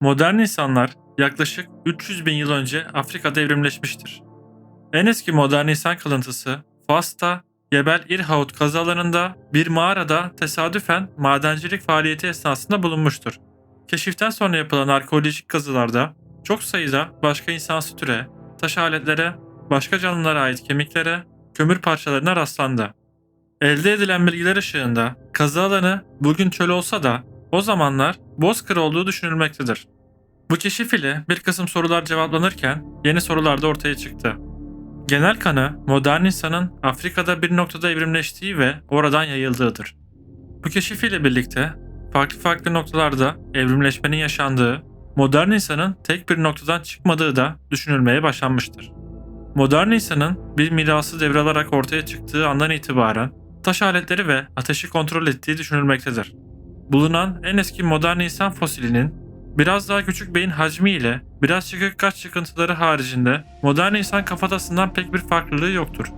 Modern insanlar yaklaşık 300 bin yıl önce Afrika'da evrimleşmiştir. En eski modern insan kalıntısı Fas'ta Gebel İrhaut kazı alanında bir mağarada tesadüfen madencilik faaliyeti esnasında bulunmuştur. Keşiften sonra yapılan arkeolojik kazılarda çok sayıda başka insansı türe, taş aletlere, başka canlılara ait kemiklere, kömür parçalarına rastlandı. Elde edilen bilgiler ışığında kazı alanı bugün çöl olsa da o zamanlar bozkır olduğu düşünülmektedir. Bu keşif ile bir kısım sorular cevaplanırken yeni sorular da ortaya çıktı. Genel kanı modern insanın Afrika'da bir noktada evrimleştiği ve oradan yayıldığıdır. Bu keşif ile birlikte farklı farklı noktalarda evrimleşmenin yaşandığı, modern insanın tek bir noktadan çıkmadığı da düşünülmeye başlanmıştır. Modern insanın bir mirası devralarak ortaya çıktığı andan itibaren taş aletleri ve ateşi kontrol ettiği düşünülmektedir. Bulunan en eski modern insan fosilinin biraz daha küçük beyin hacmi ile biraz çıkık kaç çıkıntıları haricinde modern insan kafatasından pek bir farklılığı yoktur.